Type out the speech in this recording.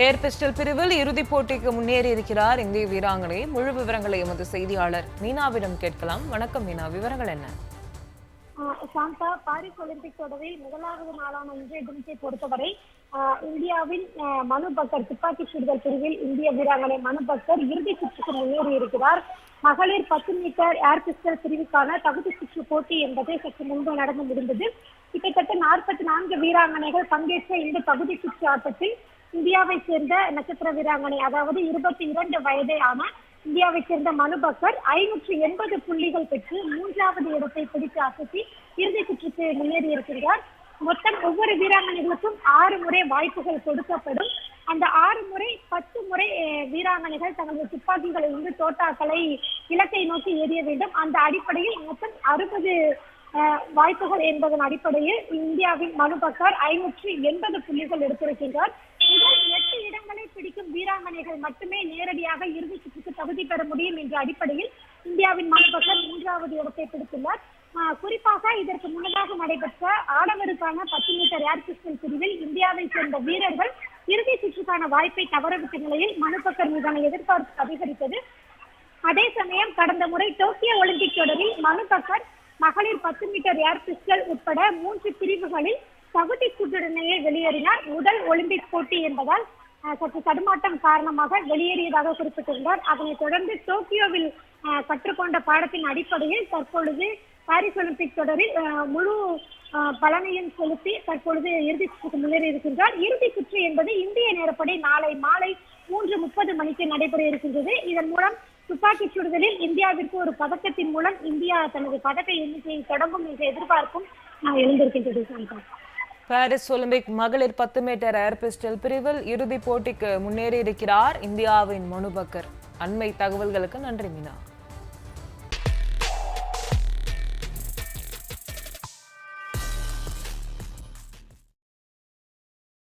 Air pistol பிரிவில் இறுதிப் போட்டிக்கு முன்னேறி இருக்கிறார் இந்திய வீராங்கனை. முழு விவரங்களை எமது செய்தியாளர் மீனாவிடம் கேட்கலாம். வணக்கம் மீனா விவரங்கள் என்ன? சாந்தா பாரிஸ் ஒலிம்பிக் தொடரில் முதலாவது நாளான இன்றைய தினத்தை பொறுத்தவரை இந்தியாவின் மனு பக்கர் துப்பாக்கி சுடுதல் பிரிவில் இந்திய வீராங்கனை மனு பக்கர் இறுதி சுற்றுக்கு முன்னேறி இருக்கிறார். மகளிர் பத்து மீட்டர் ஏர் பிஸ்டல் பிரிவுக்கான தகுதி சுற்று போட்டி என்பது சற்று முன்பு நடந்து முடிந்தது. கிட்டத்தட்ட நாற்பத்தி நான்கு வீராங்கனைகள் பங்கேற்ற இந்த தகுதி சுற்று ஆட்டத்தில் இந்தியாவை சேர்ந்த நட்சத்திர வீராங்கனை அதாவது இருபத்தி இரண்டு வயதே இந்தியாவை சேர்ந்த மனு பக்கர் எண்பது புள்ளிகள் பெற்று மூன்றாவது இடத்தை பிடித்து அசத்தி இறுதி சுற்றுக்கு முன்னேறி இருக்கிறார். மொத்தம் ஒவ்வொரு வீராங்கனைகளுக்கும் ஆறு முறை வாய்ப்புகள் கொடுக்கப்படும். அந்த ஆறு முறை பத்து முறை அஹ், வீராங்கனைகள் தங்களது துப்பாக்கிகளை இருந்து தோட்டாக்களை இலக்கை நோக்கி எறிய வேண்டும். அந்த அடிப்படையில் மொத்தம் அறுபது வாய்ப்புகள் என்பதன் அடிப்படையில் இந்தியாவின் மனு பக்கர் ஐநூற்று எண்பது புள்ளிகள் எடுத்திருக்கின்றார். முதல் எட்டு இடங்களை பிடிக்கும் வீராங்கனைகள் மட்டுமே நேரடியாக இறுதி சுற்றுக்கு தகுதி பெற முடியும் என்ற அடிப்படையில் இந்தியாவின் மனு மூன்றாவது இடத்தை பிடித்துள்ளார். குறிப்பாக இதற்கு முன்னதாக நடைபெற்ற ஆடவருக்கான பத்து மீட்டர் ஏர் பிஸ்டல் பிரிவில் இந்தியாவை சேர்ந்த வீரர்கள் இறுதி சுற்றுக்கான வாய்ப்பை தவறவிட்ட நிலையில் மனுபக்கர் மீதான எதிர்பார்ப்பு அதிகரித்தது. அதே சமயம் கடந்த முறை டோக்கியோ ஒலிம்பிக் தொடரில் மனுபக்கர் மகளிர் பத்து மீட்டர் ஏர் பிஸ்டல் உட்பட மூன்று பிரிவுகளில் தகுதி சுற்றுடனேயே வெளியேறினார். முதல் ஒலிம்பிக் போட்டி என்பதால் சற்று தடுமாட்டம் காரணமாக வெளியேறியதாக குறிப்பிட்டிருந்தார். அதனைத் தொடர்ந்து டோக்கியோவில் கற்றுக்கொண்ட பாடத்தின் அடிப்படையில் தற்பொழுது பாரிஸ் ஒலிம்பிக் தொடரில் முழு பலனையும் செலுத்தி தற்பொழுது இறுதி சுற்றுக்கு முன்னேறி இருக்கின்றார். இறுதி சுற்று என்பது இந்திய நேரப்படி நாளை மாலை மூன்று முப்பது மணிக்கு நடைபெற இருக்கின்றது. இதன் மூலம் துப்பாக்கிச் சுடுதலில் இந்தியாவிற்கு ஒரு பதக்கத்தின் மூலம் இந்தியா தனது பதக்க எண்ணிக்கையை தொடங்கும் என்ற எதிர்பார்ப்பும் எழுந்திருக்கின்றது. சாந்தா பாரிஸ் ஒலிம்பிக் மகளிர் பத்து மீட்டர் ஏர் பிஸ்டல் பிரிவில் இறுதிப் போட்டிக்கு முன்னேறி இருக்கிறார் இந்தியாவின் மனு பக்கர் அண்மை தகவல்களுக்கு நன்றி மீனா.